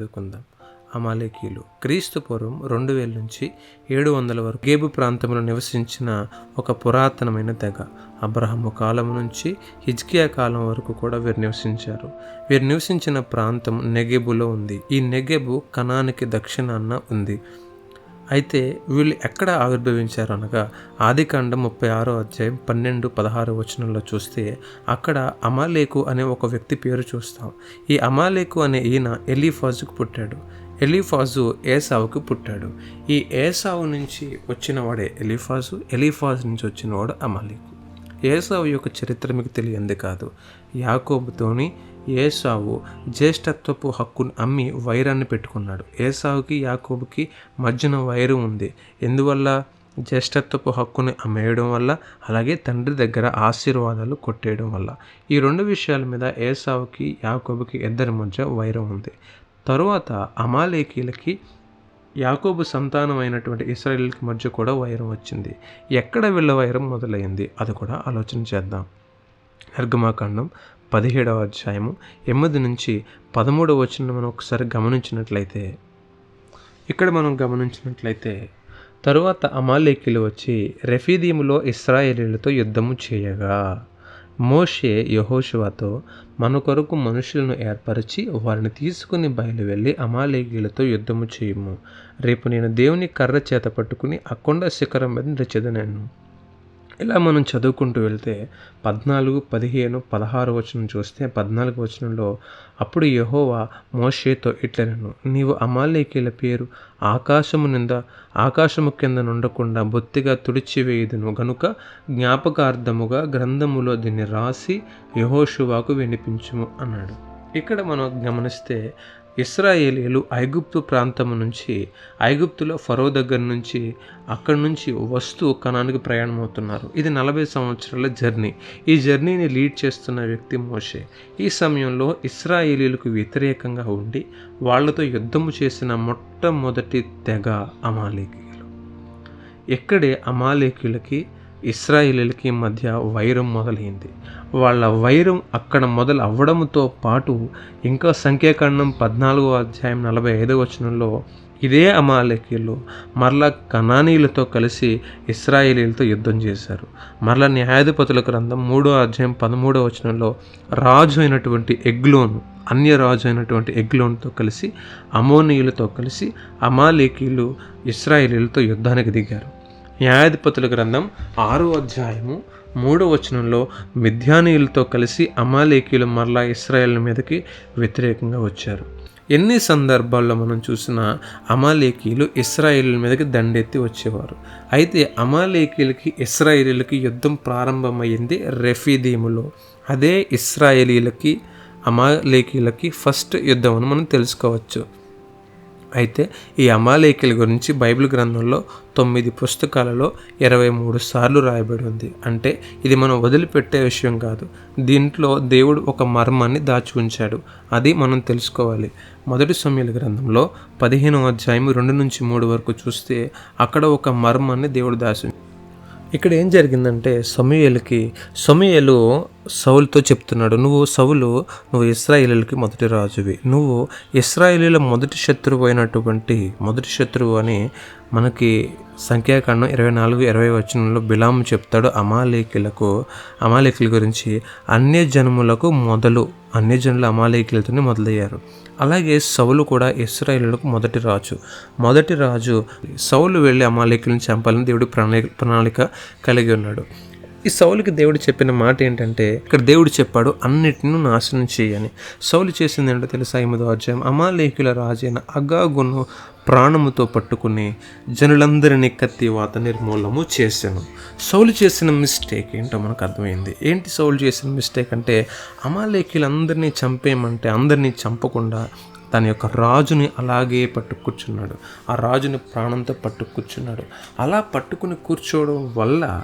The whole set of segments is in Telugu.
చదువుకుందాం. అమాలేకీలు క్రీస్తు పూర్వం రెండు వేల నుంచి ఏడు వందల వరకు గేబు ప్రాంతంలో నివసించిన ఒక పురాతనమైన తెగ. అబ్రహము కాలం నుంచి హిజ్కియా కాలం వరకు కూడా వీరు నివసించారు. వీరు నివసించిన ప్రాంతం నెగెబులో ఉంది. ఈ నెగెబు కణానికి దక్షిణాన ఉంది. అయితే వీళ్ళు ఎక్కడ ఆవిర్భవించారు అనగా ఆదికాండం ముప్పై ఆరో అధ్యాయం పన్నెండు పదహారు వచనంలో చూస్తే అక్కడ అమాలేకు అనే ఒక వ్యక్తి పేరు చూస్తాం. ఈ అమాలేకు అనే ఈయన ఎలీఫాజుకు పుట్టాడు. ఎలీఫాజు ఏసావుకు పుట్టాడు. ఈ ఏసావు నుంచి వచ్చిన వాడే ఎలీఫాజు ఎలీఫాజు నుంచి వచ్చినవాడు అమాలేకు. ఏసావు యొక్క చరిత్ర మీకు తెలియంది కాదు. యాకోబుతోని ఏసావు జ్యేష్ఠత్వపు హక్కును అమ్మి వైరాన్ని పెట్టుకున్నాడు. ఏసావుకి యాకోబుకి మధ్యన వైరు ఉంది. ఎందువల్ల? జ్యేష్ఠత్వపు హక్కుని అమ్మేయడం వల్ల అలాగే తండ్రి దగ్గర ఆశీర్వాదాలు కొట్టేయడం వల్ల. ఈ రెండు విషయాల మీద ఏసావుకి యాకోబుకి ఇద్దరి మధ్య వైరం ఉంది. తరువాత అమాలేకీలకి యాకోబు సంతానం అయినటువంటి ఇస్రాయిల్కి మధ్య కూడా వైరం వచ్చింది. ఎక్కడ వీళ్ళ వైరం మొదలైంది? అది కూడా ఆలోచన చేద్దాం. నిర్గమాకాండం పదిహేడవ అధ్యాయము ఎనిమిది నుంచి పదమూడవ వచ్చిన మనం ఒకసారి గమనించినట్లయితే ఇక్కడ మనం గమనించినట్లయితే తరువాత అమాలేకిలు వచ్చి రెఫీదీములో ఇస్రాయేలీలతో యుద్ధము చేయగా మోషే యహోషువాతో మన కొరకు మనుషులను ఏర్పరిచి వారిని తీసుకుని బయలు వెళ్ళి అమాలేకీలతో యుద్ధము చేయము. రేపు నేను దేవుని కర్ర చేత పట్టుకుని అకొండ శిఖరం మీద నడిచెదనాను ఇలా మనం చదువుకుంటూ వెళ్తే పద్నాలుగు పదిహేను పదహారు వచనం చూస్తే పద్నాలుగు వచనంలో అప్పుడు యహోవా మోషేతో ఇట్లనను నీవు అమాలేకీల పేరు ఆకాశము నింద ఆకాశము కింద నుండకుండా బొత్తిగా తుడిచివేయదును. గనుక జ్ఞాపకార్థముగా గ్రంథములో దీన్ని రాసి యహోషువాకు వినిపించుము అన్నాడు. ఇక్కడ మనం గమనిస్తే ఇస్రాయేలీలు ఐగుప్తు ప్రాంతం నుంచి ఐగుప్తులో ఫరో దగ్గర నుంచి అక్కడి నుంచి వస్తూ కణానికి ప్రయాణం అవుతున్నారు ఇది నలభై సంవత్సరాల జర్నీ. ఈ జర్నీని లీడ్ చేస్తున్న వ్యక్తి మోషే ఈ సమయంలో ఇస్రాయేలీలకు వ్యతిరేకంగా ఉండి వాళ్ళతో యుద్ధము చేసిన మొట్టమొదటి తెగ అమాలేకీయులు. ఇక్కడే అమాలేకీయులకి ఇస్రాయేలీలకి మధ్య వైరం మొదలైంది. వాళ్ళ వైరం అక్కడ మొదలు అవ్వడంతో పాటు ఇంకా సంఖ్యాకాండం పద్నాలుగో అధ్యాయం నలభై ఐదో వచనంలో ఇదే అమాలకీలు మరలా కనానీలతో కలిసి ఇస్రాయేలీలతో యుద్ధం చేశారు. మరలా న్యాయాధిపతుల గ్రంథం మూడో అధ్యాయం పదమూడో వచనంలో రాజు అయినటువంటి ఎగ్లోను అన్య రాజు అయినటువంటి ఎగ్లోన్తో కలిసి అమోనీయులతో కలిసి అమాలేకీలు ఇస్రాయేలీలతో యుద్ధానికి దిగారు. న్యాయాధిపతుల గ్రంథం ఆరో అధ్యాయము మూడో వచనంలో మిథ్యానీయులతో కలిసి అమాలేకీయులు మరలా ఇస్రాయేల్ మీదకి వ్యతిరేకంగా వచ్చారు. ఎన్ని సందర్భాల్లో మనం చూసినా అమాలేకీలు ఇస్రాయేల్ మీదకి దండెత్తి వచ్చేవారు. అయితే అమాలేకీలకి ఇస్రాయేలీలకి యుద్ధం ప్రారంభమైంది రెఫీదీములో. అదే ఇస్రాయేలీలకి అమాలేకీలకి ఫస్ట్ యుద్ధం అని మనం తెలుసుకోవచ్చు. అయితే ఈ అమాలేకుల గురించి బైబిల్ గ్రంథంలో తొమ్మిది పుస్తకాలలో ఇరవై మూడు సార్లు రాయబడి ఉంది. అంటే ఇది మనం వదిలిపెట్టే విషయం కాదు. దీంట్లో దేవుడు ఒక మర్మాన్ని దాచి ఉంచాడు. అది మనం తెలుసుకోవాలి. మొదటి సమయాల గ్రంథంలో పదిహేనవ అధ్యాయం రెండు నుంచి మూడు వరకు చూస్తే అక్కడ ఒక మర్మాన్ని దేవుడు దాచి ఇక్కడ ఏం జరిగిందంటే సమయలకి సమయలు సౌల్తో చెప్తున్నాడు నువ్వు సౌలు నువ్వు ఇస్రాయేలీలకి మొదటి రాజువి. నువ్వు ఇస్రాయేలీల మొదటి శత్రువు అయినటువంటి మొదటి శత్రువు అని మనకి సంఖ్యాకాండం ఇరవై నాలుగు ఇరవై వచనంలో బిలాం చెప్తాడు అమాలేకులకు అమాలేకుల గురించి అన్య జనములకు మొదలు అన్య జనులు అమాలేకులతోనే మొదలయ్యారు. అలాగే సౌలు కూడా ఇస్రాయేలులకు మొదటి రాజు. మొదటి రాజు సౌలు వెళ్ళి అమాలేకులను చంపాలని దేవుడు ప్రణాళిక ప్రణాళిక కలిగి ఉన్నాడు. ఈ సౌలుకి దేవుడు చెప్పిన మాట ఏంటంటే ఇక్కడ దేవుడు చెప్పాడు అన్నిటిని నాశనం చేయని. సౌలు చేసింది ఏంటో తెలుసా? ఎనిమిదో అధ్యాయం. అమాలేకుల రాజైన అగాగును ప్రాణముతో పట్టుకుని జనులందరినీ కత్తి వాత నిర్మూలము చేశాను. సౌలు చేసిన మిస్టేక్ ఏంటో మనకు అర్థమైంది. ఏంటి సౌలు చేసిన మిస్టేక్ అంటే అమాలేకులందరినీ చంపేయమంటే అందరినీ చంపకుండా తన యొక్క రాజుని అలాగే పట్టు కూర్చున్నాడు ఆ రాజుని ప్రాణంతో పట్టు కూర్చున్నాడు అలా పట్టుకుని కూర్చోవడం వల్ల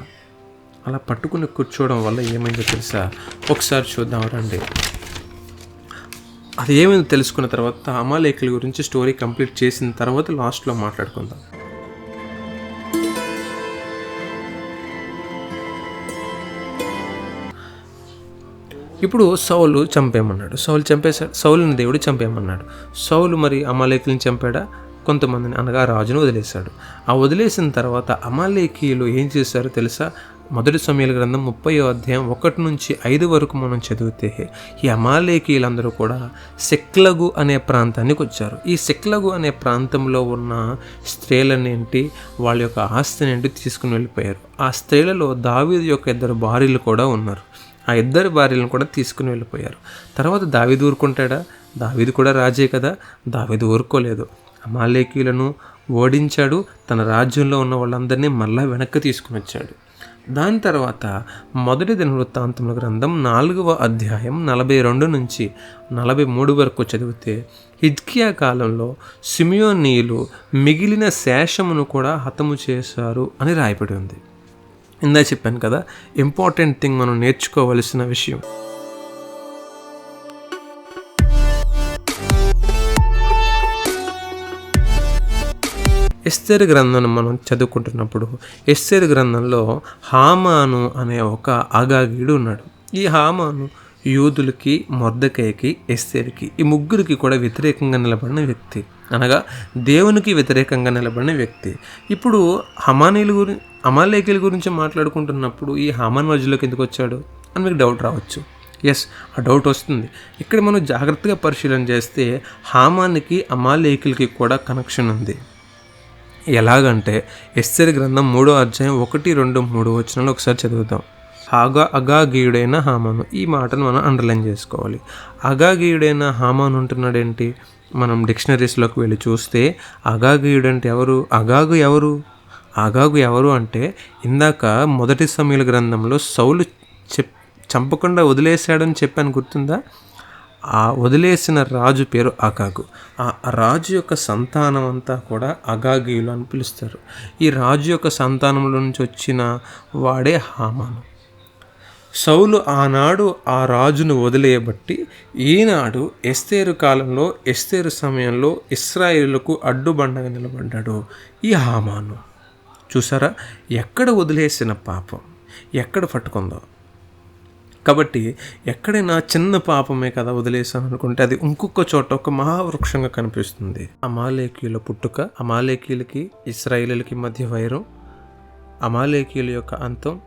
అలా పట్టుకుని కూర్చోవడం వల్ల ఏమైందో తెలుసా? ఒకసారి చూద్దాం రండి. అది ఏమైందో తెలుసుకున్న తర్వాత అమలేఖల గురించి స్టోరీ కంప్లీట్ చేసిన తర్వాత లాస్ట్లో మాట్లాడుకుందాం. ఇప్పుడు సౌలు చంపేయమన్నాడు. సౌలు చంపేశాడు. సౌలుని దేవుడు చంపేయమన్నాడు. సౌలు మరి అమాలేకులను చంపాడా? కొంతమందిని అనగా రాజును వదిలేశాడు. ఆ వదిలేసిన తర్వాత అమాలేకీయులు ఏం చేశారో తెలుసా? మొదటి సమయాల గ్రంథం ముప్పై అధ్యాయం ఒకటి నుంచి ఐదు వరకు మనం చదివితే ఈ అమాలేకీయులందరూ కూడా సెక్లగు అనే ప్రాంతానికి వచ్చారు. ఈ సెక్లగు అనే ప్రాంతంలో ఉన్న స్త్రీలనేంటి వాళ్ళ యొక్క ఆస్తినేంటి తీసుకుని వెళ్ళిపోయారు. ఆ స్త్రీలలో దావీదు యొక్క ఇద్దరు భార్యలు కూడా ఉన్నారు. ఆ ఇద్దరు భార్యలను కూడా తీసుకుని వెళ్ళిపోయారు. తర్వాత దావీదు ఊరుకుంటాడా? దావీదు కూడా రాజే కదా? దావీదు ఊరుకోలేదు. అమాలేకీలను ఓడించాడు. తన రాజ్యంలో ఉన్న వాళ్ళందరినీ మళ్ళా వెనక్కి తీసుకుని వచ్చాడు. దాని తర్వాత మొదటి దినవృత్తాంతముల గ్రంథం నాలుగవ అధ్యాయం నలభై రెండు నుంచి నలభై మూడు వరకు చదివితే హిజ్కియా కాలంలో సిమియోనీయులు మిగిలిన శేషమును కూడా హతము చేశారు అని రాయబడి ఉంది. ఇందా చెప్పాను కదా ఇంపార్టెంట్ థింగ్ మనం నేర్చుకోవలసిన విషయం. ఎస్తేర్ గ్రంథం మనం చదువుకుంటున్నప్పుడు ఎస్తేర్ గ్రంథంలో హామాను అనే ఒక అగాగీడు ఉన్నాడు. ఈ హామాను యూదులకి మొర్దకయ్యకి ఎస్తేర్కి ఈ ముగ్గురికి కూడా వ్యతిరేకంగా నిలబడిన వ్యక్తి. అనగా దేవునికి వ్యతిరేకంగా నిలబడిన వ్యక్తి. ఇప్పుడు హమానీల గురి అమాలేకీల గురించి మాట్లాడుకుంటున్నప్పుడు ఈ హమాన్ మధ్యలోకి ఎందుకు వచ్చాడు? అని మీకు డౌట్ రావచ్చు. ఎస్ ఆ డౌట్ వస్తుంది. ఇక్కడ మనం జాగ్రత్తగా పరిశీలన చేస్తే హామానికి అమాలేకులకి కూడా కనెక్షన్ ఉంది. ఎలాగంటే ఎస్సరి గ్రంథం మూడో అధ్యాయం ఒకటి రెండు మూడు వచనాలు ఒకసారి చదువుతాం ఆగా అగాగీయుడైన హామాను. ఈ మాటను మనం అండర్లైన్ చేసుకోవాలి. అగాగీయుడైన హామాను ఉంటున్నాడేంటి మనం డిక్షనరీస్లోకి వెళ్ళి చూస్తే అగాగీయుడు అంటే ఎవరు? అగాగు ఎవరు? అగాగు ఎవరు అంటే ఇందాక మొదటి సమీల గ్రంథంలో సౌలు చెప్ చంపకుండా వదిలేశాడని చెప్పాను గుర్తుందా? ఆ వదిలేసిన రాజు పేరు అగాగు. ఆ రాజు యొక్క సంతానం అంతా కూడా అగాగీయులు అని పిలుస్తారు. ఈ రాజు యొక్క సంతానంలో నుంచి వచ్చిన వాడే హామాను. సౌలు ఆనాడు ఆ రాజును వదిలేయబట్టి ఈనాడు ఎస్తేరు కాలంలో ఎస్తేరు సమయంలో ఇస్రాయిలకు అడ్డుబండగా నిలబడ్డాడు ఈ హామాను. చూసారా? ఎక్కడ వదిలేసిన పాపం? ఎక్కడ పట్టుకుందో? కాబట్టి ఎక్కడైనా చిన్న పాపమే కదా వదిలేసాను అనుకుంటే అది ఇంకొక చోట ఒక మహావృక్షంగా కనిపిస్తుంది. అమాలేకీయుల పుట్టుక అమాలేకీయులకి ఇస్రాయిలకి మధ్య వైరం అమాలేకీయుల యొక్క అంతం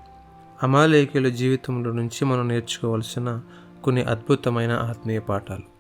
అమాలేకీయుల జీవితంలో నుంచి మనం నేర్చుకోవాల్సిన కొన్ని అద్భుతమైన ఆత్మీయ పాఠాలు.